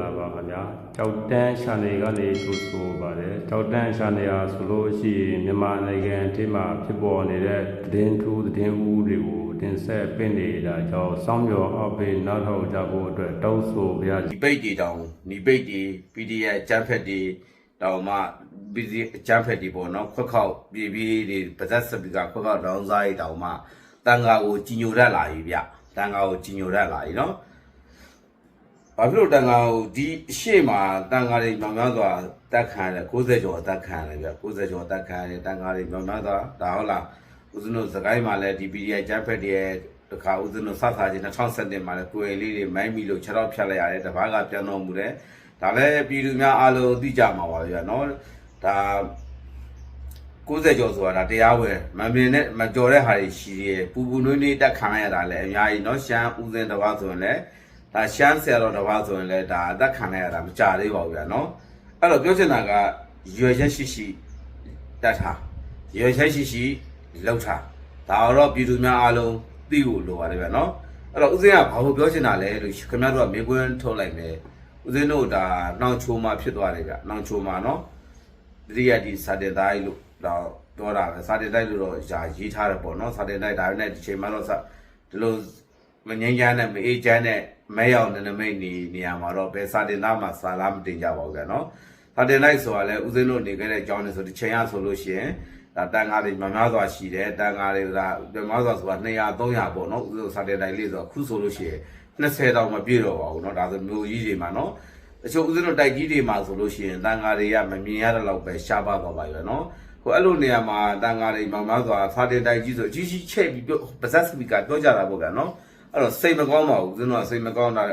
လာပါခင်ဗျာကြောက်တန်းရှာနေကနေထိုးဆိုပါတယ်ကြောက်တန်းရှာနေရဆိုလို့ရှိရင်မြန်မာနိုင်ငံအထိမှာဖြစ်ပေါ်နေတဲ့သတင်းထူးသတင်းဦးတွေကိုတင်ဆက်ပင့်နေတာကြောင့်စောင်းမြော်အပိနောက်ထောက်ကြဖို့အတွက်တောင်းဆိုပါရစေဒီပိတ်တွေတောင်ဒီပိတ်တွေ PDF အကြမ်းဖက်တွေတောင်မှ PD အကြမ်းဖက်တွေပေါ့နော်ခွက်ခေါက်ပြည်ပြည်တွေပါဇက်စပီကာခွက်ခေါက်ဒေါင်းစားတွေတောင်မှတန်ဃာကိုကြီးညိုတတ်လာပြီဗျတန်ဃာကိုကြီးညိုတတ်လာပြီနော် ဘာဖြစ်လို့တန်ဃာကိုဒီအရှိမတန်ဃာတွေမြောင်များစွာတက်ခံတယ်60ကျော်တက်ခံတယ်ဗျ60ကျော်တက်ခံတယ်တန်ဃာတွေမြောင်များစွာဒါဟုတ်လားဦးဇင်းတို့စကိုင်းမှာလည်းဒီ PDF အကြမ်းဖက်တွေရဲ့တခါဦးဇင်းတို့စဆာချင်း2017မှာလည်းကိုယ်လေးတွေမိုင်းမီလို့ခြေတော့ဖြတ်လိုက်ရတယ်တပားကပြန်တော်မူတယ်ဒါလည်းပြည်သူများအားလုံးသိကြမှာပါဗျာနော်ဒါ90ကျော်ဆိုတာဒါတရားဝင်မမြင်နဲ့မကြော်တဲ့ဟာတွေရှိရပူပူနွေးနွေးတက်ခံရတာလည်းအများကြီးနော်ရှမ်းဦးစင်းတစ်ပါးဆိုရင်လည်း ဒါရှမ်းဆရာတော်တစ်ပါးဆိုရင်လည်းဒါအသက်ခံရတာမကြသေးပါဘူးဗျာနော်အဲ့တော့ပြောချင်တာကရွယ်ချက်ရှိရှိတတ်ထားရွယ်ချက်ရှိရှိလောက်ထားဒါတော့ပြည်သူများအားလုံးသိဖို့လိုပါတယ်ဗျာနော်အဲ့တော့ဦးစင်းကဘာလို့ပြောချင်တာလဲလို့ခင်ဗျားတို့ကမေကွန်းထုတ်လိုက်မယ်ဦးစင်းတို့ဒါနှောင်ချိုးမှဖြစ်သွားတယ်ဗျနှောင်ချိုးမှနော်တတိယဒီစာတင်တိုင်းလို့တော့ပြောတာပဲစာတင်တိုင်းလို့တော့ယာရေးထားတယ်ပေါ့နော်စာတင်တိုင်းဒါပေမဲ့ဒီချိန်မှာတော့ဒီလိုမငြိမ်းချမ်းတဲ့မအေးချမ်းတဲ့ မဲရောက်နေနမိတ်နေနေရာမှာတော့ဘယ်စာတင်သားမှာစာလားမတင်ကြပါဘူးဗျာနော်စာတင်တိုင်းဆိုတာလဲဦးစင်းတို့နေခဲ့တဲ့အကြောင်းနဲ့ဆိုဒီချိန်ရဆိုလို့ရှိရင်ဒါတန်ဃာတွေမများစွာရှိတယ်တန်ဃာတွေကများစွာဆိုတာ200 300ပေါ့နော်ဦးစင်းစာတင်တိုင်းလေးဆိုအခုဆိုလို့ရှိရင်20တောင်မပြည့်တော့ပါဘူးเนาะဒါဆိုမျိုးကြီးတွေမှာเนาะ တချို့ဦးဇင်းတို့တိုက်ကြီးတွေမှာဆိုလို့ရှိရင်တန်ဃာတွေကမမြင်ရတဲ့လောက်ပဲရှားပါသွားပါရွယ်နော်ဟိုအဲ့လိုနေရာမှာတန်ဃာတွေမောင်များစွာဖာတင်တိုက်ကြီးဆိုကြီးကြီးချက်ပြီးပြောပါဇက်စပီကာပြောကြတာပေါ့ဗျာနော် အဲ့တော့စိတ်မကောင်းပါဘူးဦးဇင်းတို့ကစိတ်မကောင်းတာ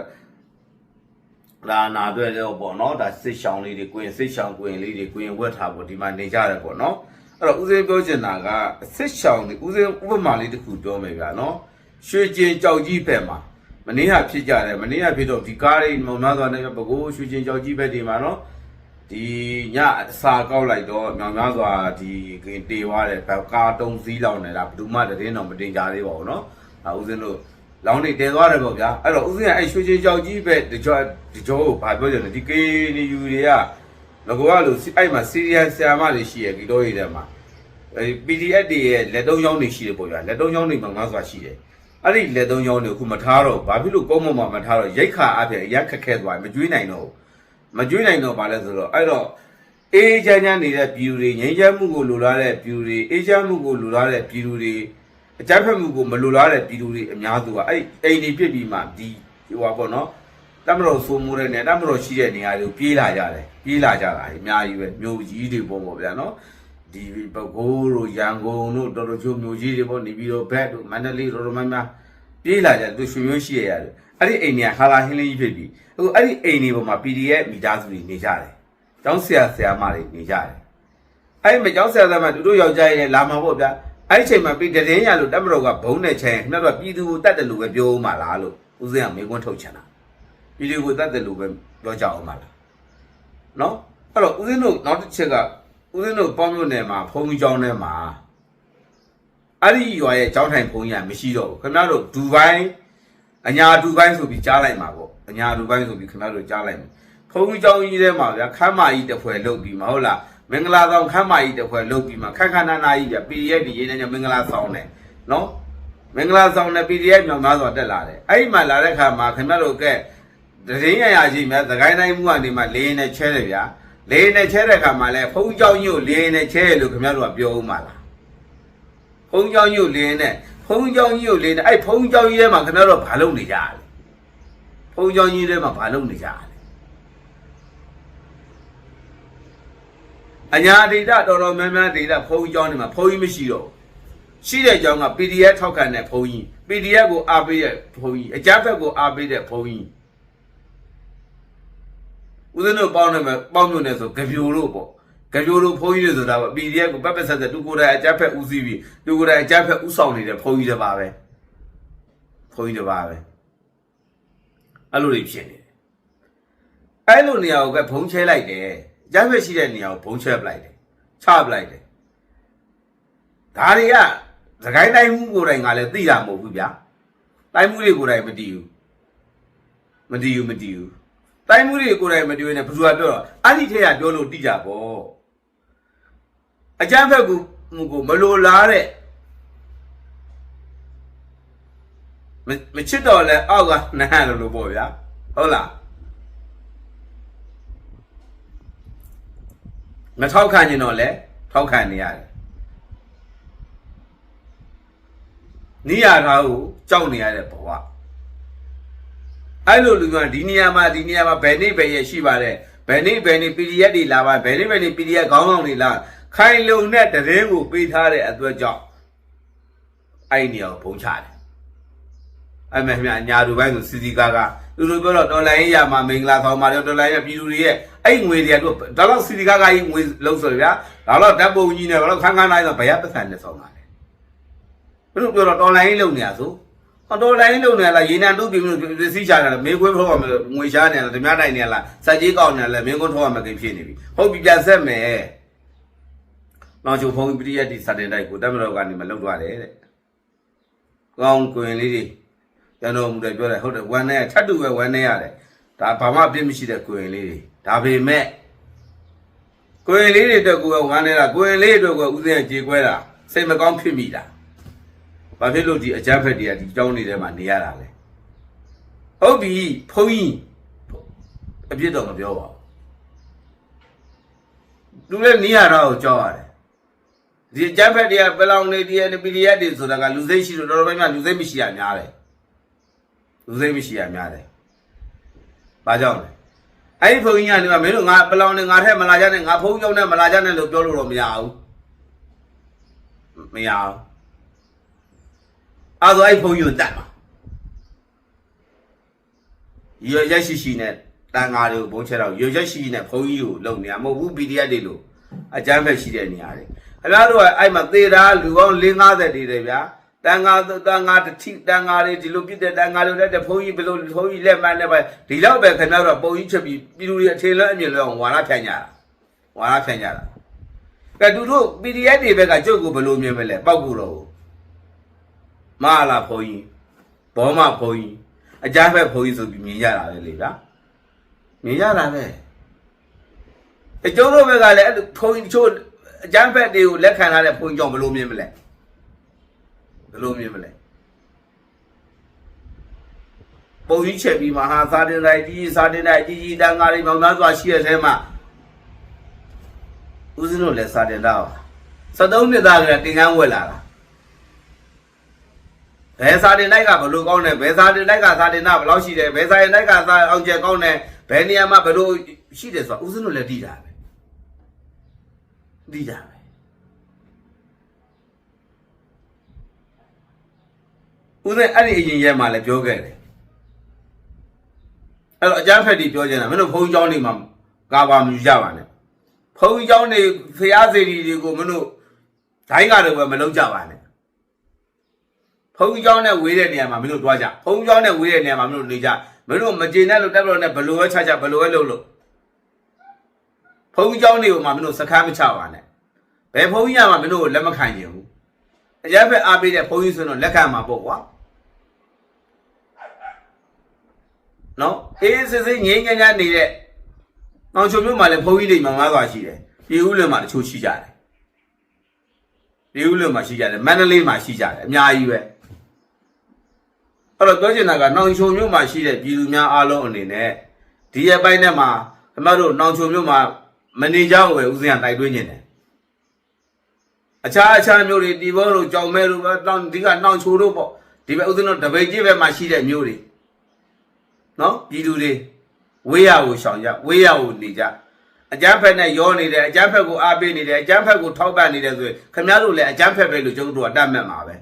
လာနာတွေ့တော့ပေါ့နော်ဒါစစ်ရှောင်းလေးတွေကိုရင်စစ်ရှောင်းကိုရင်လေးတွေကိုရင်ဝက်ထားပေါ့ဒီမှာနေကြတယ်ပေါ့နော်အဲ့တော့ဦးဇင်းပြောချင်တာကစစ်ရှောင်းတွေဦးဇင်းဥပမာလေးတစ်ခုပြောမယ်ဗျာနော်ရွှေကျင်ကြောက်ကြီးဖက်မှာမနေ့ကဖြစ်ကြတယ်မနေ့ကဖြစ်တော့ဒီကားတွေမောင်များသွားနေပကိုးရွှေချင်းကြောက်ကြီးဘက်ဒီမှာနော်ဒီညအစာကောက်လိုက်တော့မြောင်များစွာဒီကင်တေသွားတယ်ဘက်ကားတုံးစည်းလောင်နေတာဘယ်သူမှတည်င်းတော့မတင်ကြသေးပါဘူးနော်အဲဦးဇင်းတို့ လောင်းနေတဲသွားတယ်ပေါ့ဗျာအဲ့တော့ဦးဇင်းကအဲ့ရွှေချင်းကြောက်ကြီးဘက်ဒီကြောဒီကြောကိုဘာပြောကြလဲဒီကေနီယူတွေကငကောကလို့အဲ့မှာစီရီယန်ဆရာမတွေရှိရဒီတော့ရတဲ့မှာအဲ PDF တွေရဲ့လက်တုံးချောင်းတွေရှိတယ်ပေါ့ဗျာလက်တုံးချောင်းတွေမှငါးစွာရှိတယ်အဲ့ဒီလက်သုံးချောင်းတွေအခုမထားတော့ဘာဖြစ်လို့ကုန်းမမမထားတော့ရိတ်ခါအပြင်အရက်ခက်ခဲသွားမကြွေးနိုင်တော့ဘူးမကြွေးနိုင်တော့ဘာလဲဆိုတော့အဲ့တော့အေးချမ်းချမ်းနေတဲ့ပြည်သူတွေငြိမ်းချမ်းမှုကိုလိုလားတဲ့ပြည်သူတွေအေးချမ်းမှုကိုလိုလားတဲ့ပြည်သူတွေ အကြမ်းဖက်မှုကိုမလိုလားတဲ့ပြည်သူတွေအများစုကအဲ့အိမ်ဒီပြစ်ပြီးမှဒီဟိုပါပေါ့နော်တမတော်ဆိုမှုတဲ့နေတမတော်ရှိတဲ့နေရာတွေကိုပြေးလာကြတယ်ပြေးလာကြတာအများကြီးပဲမြို့ကြီးတွေပေါ့ပေါ့ဗျာနော်ဒီပဲခူးတို့ရန်ကုန်တို့တော်တော်ချိုးမျိုးကြီးတွေပေါ့နေပြီးတော့ဘက်တို့မန္တလေးတော်တော်များများပြေးလာကြသူရွှေမျိုးရှိရရတယ်အဲ့ဒီအိမ်တွေကဟာလာဟင်းလေးကြီးဖြစ်ပြီးအခုအဲ့ဒီအိမ်တွေပေါ်မှာ PDF မိသားစုတွေနေကြတယ်ကျောင်းဆရာဆရာမတွေနေကြတယ်အဲ့ဒီမကျောင်းဆရာဆရာမတို့တို့ယောက်ျားရဲ့လာမှာပေါ့ဗျာ အဲ့ဒီချိန်မှာပြီးတရင်ရလို့တက်မတော်ကဘုံနဲ့ချင်ခင်ဗျားတို့ပြည်သူကိုတတ်တယ်လို့ပဲပြောမှလားလို့ဦးစင်းကမေးခွန်းထုတ်ချင်တာပြည်သူကိုတတ်တယ်လို့ပဲပြောကြအောင်မလားနော်အဲ့တော့ဦးစင်းတို့နောက်တစ်ချက်ကဦးဇင်းတို့ပေါင်းမြို့နယ်မှာဖုံးကြီးကျောင်းထဲမှာအဲ့ဒီရွာရဲ့ကျောင်းထိုင်ဖုံးကြီးကမရှိတော့ဘူးခင်ဗျားတို့ဒူဘိုင်းအညာဒူဘိုင်းဆိုပြီးကြားလိုက်မှာပေါ့အညာဒူဘိုင်းဆိုပြီးခင်ဗျားတို့ကြားလိုက်မှာဖုံးကြီးကျောင်းကြီးထဲမှာဗျာခမ်းမကြီးတစ်ဖွဲ့လုတ်ပြီးမှာဟုတ်လား မင်္ဂလာဆောင်ခမ်းမကြီးတစ်ဖွဲ့လုတ်ပြီးမှာခက်ခဏနာကြီးဗျ PDF ဒီရေးနေမင်္ဂလာဆောင်တယ်နော်မင်္ဂလာဆောင်တဲ့ PDF မြောင်များစွာတက်လာတယ်အဲ့ဒီမှာလာတဲ့ခါမှာခင်ဗျားတို့ကဲတရင်ရရကြီးများသခိုင်းတိုင်းမှုကနေမှလေးနဲ့ချဲတယ်ဗျာလေနဲ့ချဲတဲ့ခါမှာလဲဖုံးကြောင်ညို့လေနဲ့ချဲလို့ခင်ဗျားတို့ကပြောဦးမှာလားဖုံးကြောင်ညို့လေနဲ့ဖုံးကြောင်ညို့လေနဲ့အဲ့ဖုံးကြောင်ကြီးထဲမှာခင်ဗျားတို့ဘာလုပ်နေကြလဲဖုံးကြောင်ကြီးထဲမှာဘာလုပ်နေကြလဲ အညာဒေတာတော်တော်များများဒေတာဖုံးကြောင်တွေမှာဖုံးကြီးမရှိတော့ရှိတဲ့ကြောင်က PDF ထောက်ခံတဲ့ဖုံးကြီး PDF ကိုအားပေးတဲ့ဖုံးကြီးအကြမ်းဖက်ကိုအားပေးတဲ့ဖုံးကြီးဦးဇင်းတို့ပေါင်းနေမှာပေါင်းမြို့နေဆိုကြပြိုလို့ပေါ့ကြပြိုလို့ဘုန်းကြီးတွေဆိုတာပေါ့ PDF ကိုပတ်ပတ်ဆက်ဆက်တူကိုယ်တိုင်အကြက်ဖက်ဦးစီးပြီးတူကိုယ်တိုင်အကြက်ဖက်ဦးဆောင်နေတဲ့ဘုန်းကြီးတွေပါပဲဘုန်းကြီးတွေပါပဲအဲ့လိုတွေဖြစ်နေတယ်အဲ့လိုနေရာကိုကဘုံချဲလိုက်တယ် အကြက်ဖက်ရှိတဲ့နေရာကိုဘုံချဲပလိုက်တယ်ချပလိုက်တယ်ဒါတွေကသခိုင်းတိုင်းမှုကိုယ်တိုင်ကလည်းသိတာမဟုတ်ဘူးဗျာတိုင်းမှုတွေကိုယ်တိုင်မတည်ဘူးမတည်ဘူးမတည်ဘူးတိုင်းမှုတွေကိုယ်တိုင်မတွေ့နဲ့ဘယ်သူကပြောတော့အဲ့ဒီထဲကပြောလို့တိကြပေါ့အကြမ်းဖက်ကူမှုကိုမလိုလားတဲ့မမချစ်တော့လဲအောက်ကနဟန်လို့လို့ပေါ့ဗျာဟုတ်လား မထောက်ခံရင်တော့လဲထောက်ခံနေရတယ်နိယာထားကိုကြောက်နေရတဲ့ဘဝအဲ့လိုလူကဒီနေရာမှာဒီနေရာမှာဘယ်နေ့ဘယ်ရက်ရှိပါတယ်ဘယ်နေ့ဘယ်နေ့ PDF တွေလာပါဘယ်နေ့ဘယ်နေ့ PDF ခေါင်းဆောင်တွေလာခိုင်လုံတဲ့တရင်ကိုပေးထားတဲ့အတွက်ကြောင့်အဲ့ဒီနေရာကိုပုံချတယ်အဲ့မဲ့မြညာလူပိုင်းဆိုစီစီကားကား လူလူပြောတော့ဒေါ်လာရေးရမှာမင်္ဂလာဆောင်ပါတော့ဒေါ်လာရေးပြည်သူတွေရဲ့အဲ့ငွေတွေကတော့ဒါတော့စီစီကားကားကြီးငွေလုံးဆိုရဗျာဒါတော့ဓာတ်ပုံကြီးနဲ့ဘာလို့ခန်းခန်းတိုင်းဆိုဘယ်ရပတ်စံနဲ့ဆောင်တာလဲဘယ်လိုပြောတော့ဒေါ်လာရေးလုံနေရဆိုအတော်လိုင်းလုံးနေလားရေနံတူးပြီးလို့စီးချတယ်လားမေးခွန်းထုတ်ရမယ်ငွေရှားနေလားဓမြတိုင်နေလားစက်ကြီးကောက်နေလားမင်းခွန်းထုတ်ရမယ်ကိဖြစ်နေပြီဟုတ်ပြီပြန်ဆက်မယ်နောက်ချိုဖုန်းပရိယတ်ဒီစတဲ့တိုက်ကိုတက်မတော်ကနေမလောက်သွားတယ်တဲ့ကောင်းကွင်လေးတွေ ကျွန်တော်မူတယ်ပြောတယ်ဟုတ်တယ်ဝမ်းနဲ့ထပ်တူပဲဝမ်းနဲ့ရတယ်ဒါဘာမှပြစ်မရှိတဲ့ကွင်လေးတွေဒါပေမဲ့ကွင်လေးတွေအတွက်ကိုယ်ဝမ်းနေတာကွင်လေးတွေအတွက်ကိုဥစဉ်ကြေကွဲတာစိတ်မကောင်းဖြစ်မိတာ။ဘာဖြစ်လို့ဒီအကြမ်းဖက်တွေကဒီကြောင်းနေထဲမှာနေရတာလဲ။ဟုတ်ပြီဖုန်းကြီးအပြစ်တော့မပြောပါဘူး။လူလည်းနေရတာကိုကြောက်ရတယ်။ဒီအကြမ်းဖက်တွေကပလောင်နေဒီပီဒီအက်တွေဆိုတာကလူစိတ်ရှိလို့တော်တော်များများလူစိတ်မရှိရများတယ်။ လူစိတ်မရှိရများတယ်။ဘာကြောင့်လဲ။အဲ့ဒီဖုန်းကြီးကနေမှမင်းတို့ငါပလောင်နေငါထက်မလာကြနဲ့ငါဖုန်းကြောင်းနဲ့မလာကြနဲ့လို့ပြောလို့တော့မရဘူး။မရဘူး။အဲ့ဒါအဲ့ဖုန်းကြီးကိုတတ်မှာရရရှိရှိနဲ့တန်ဃာတွေကိုဘုံချက်တော့ရရရှိရှိနဲ့ဖုန်းကြီးကိုလုံနေရမဟုတ်ဘူး PDF တွေလို့အကြမ်းဖက်ရှိတဲ့နေရာတွေခင်ဗျားတို့ကအဲ့မှာသေတာလူပေါင်း50တွေတယ်ဗျာ တန်ဃာတန်ဃာတတိတန်ဃာတွေဒီလိုပြစ်တဲ့တန်ဃာတွေလက်တဲ့ဖုန်းကြီးဘယ်လိုဖုန်းကြီးလက်မှန်နဲ့ပဲဒီလောက်ပဲခင်ဗျားတို့ကပုံကြီးချက်ပြီးပြည်သူတွေအခြေလွှဲအမြင်လွှဲအောင်ဝါရဖြန့်ကြတာဝါရဖြန့်ကြတာကဲသူတို့ PDF တွေဘက်ကကြုတ်ကိုဘယ်လိုမြင်မလဲပောက်ကူတော့မဟာလာဘုံကြီးဘောမဘုံကြီးအကြမ်းဖက်ဘုံကြီးဆိုပြီးမြင်ရတာပဲလေဗျာမြင်ရတာပဲအကျုံးတို့ဘက်ကလည်းအဲ့လိုဘုံကြီးတချို့အကြမ်းဖက်တွေကိုလက်ခံထားတဲ့ဘုံကြီးကြောင့်ဘယ်လိုမြင်မလဲ ဘယ်လိုမြင်မလဲဘုံကြီးချက်ပြီးမဟာသာတင်တိုင်းကြီးသာတင်တိုင်းကြီးကြီးတန်ဃာတွေမောင်သားစွာရှိတဲ့အဲမှာဦးဇင်းတို့လည်းစာတင်တော့73နှစ်သားကတင်ကန်းဝက်လာတာဘယ်စာတင်လိုက်ကဘယ်လိုကောင်းတယ်ဘယ်စာတင်လိုက်ကစာတင်တာဘယ်လောက်ရှိတယ်ဘယ်စာတင်လိုက်ကစာအောင်ကျက်ကောင်းတယ်ဘယ်နေရာမှာဘယ်လိုရှိတယ်ဆိုတာဦးစင်းတို့လည်းသိတာပဲသိတာပဲ ဦးသိန်းအဲ့ဒီအရင်ရက်မှလည်းပြောခဲ့တယ်အဲ့တော့အကျမ်းဖက်တီပြောချင်တာမင်းတို့ဘုန်းကြီးကျောင်းတွေမှာကာဘာမယူကြပါနဲ့ဘုန်းကြီးကျောင်းတွေဖျားစေတီတွေကိုမင်းတို့ဒိုင်းကတော့ပဲမလုံးကြပါနဲ့ဘုန်းကြီးကျောင်းနဲ့ဝေးတဲ့နေရာမှာမင်းတို့တွားကြဘုန်းကြီးကျောင်းနဲ့ဝေးတဲ့နေရာမှာမင်းတို့နေကြမင်းတို့မကျေနပ်လို့တက်လို့နဲ့ဘလို့ပဲချချဘလို့ပဲလုပ်လို့ဘုန်းကြီးကျောင်းတွေကိုမှမင်းတို့စကားမချပါနဲ့ဘယ်ဘုန်းကြီးကမှမင်းတို့လက်မခံကြဘူးအရက်ပဲအားပေးတဲ့ဘုန်းကြီးဆိုတော့လက်ခံမှာပေါ့ကွာ နော်အေးစစ်စစ်ငိမ့်ငညာနေတဲ့အောင်ချုံမျိုးမှာလည်းဖုန်းကြီးတွေမှငားသွားရှိတယ်ပြည်ဦးလွင်မှာတချို့ရှိကြတယ်ပြည်ဦးလွင်မှာရှိကြတယ်မန္တလေးမှာရှိကြတယ်အများကြီးပဲအဲ့တော့ပြောချင်တာကနောင်ချုံမြို့မှာရှိတဲ့ပြည်သူများအားလုံးအနေနဲ့ဒီရဲ့ပိုင်းထဲမှာခင်ဗျားတို့နောင်ချုံမြို့မှာမနေကြဘူးပဲဦးစင်းကတိုက်တွန်းနေတယ်အခြားအခြားမြို့တွေဒီဘောတို့ကြောင်မဲတို့ပဲတောင်ဒီကနောင်ချိုတို့ပေါ့ဒီဘက်ဦးစင်းတို့တပိတ်ကြီးဘက်မှာရှိတဲ့မြို့တွေ နော်ပြည်သူတွေဝေးရကိုရှောင်ကြဝေးရကိုနေကြအကျန်းဖက်နဲ့ရောနေတယ်အကျန်းဖက်ကိုအားပေးနေတယ်အကျန်းဖက်ကိုထောက်ပံ့နေတယ်ဆိုရင်ခင်ဗျားတို့လည်းအကျန်းဖက်ပဲလို့ကျွန်တော်တို့ကတတ်မှတ်မှာပဲ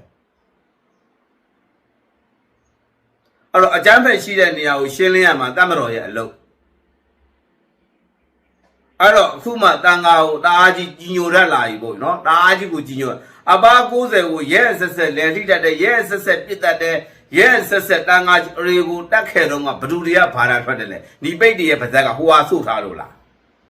အဲ့တော့အကျမ်းဖက်ရှိတဲ့နေရာကိုရှင်းလင်းရမှာတတ်မတော်ရဲ့အလုပ်အဲ့တော့အခုမှတန်ဃာကိုတအားကြီးကြီးညိုရလာပြီပေါ့နော်တအားကြီးကိုကြီးညိုအပါ90ကိုရဲဆက်ဆက်လဲထိတတ်တယ်ရဲဆက်ဆက်ပြစ်တတ်တယ် ရဲဆက်ဆက်တန်ဃာတွေကိုတတ်ခဲ့တော့ကဘဒူတွေကဘာသာထွက်တယ်လဲညီပိတ်တရဲ့ပါဇက်ကဟိုဟာဆုတ်ထားလို့လား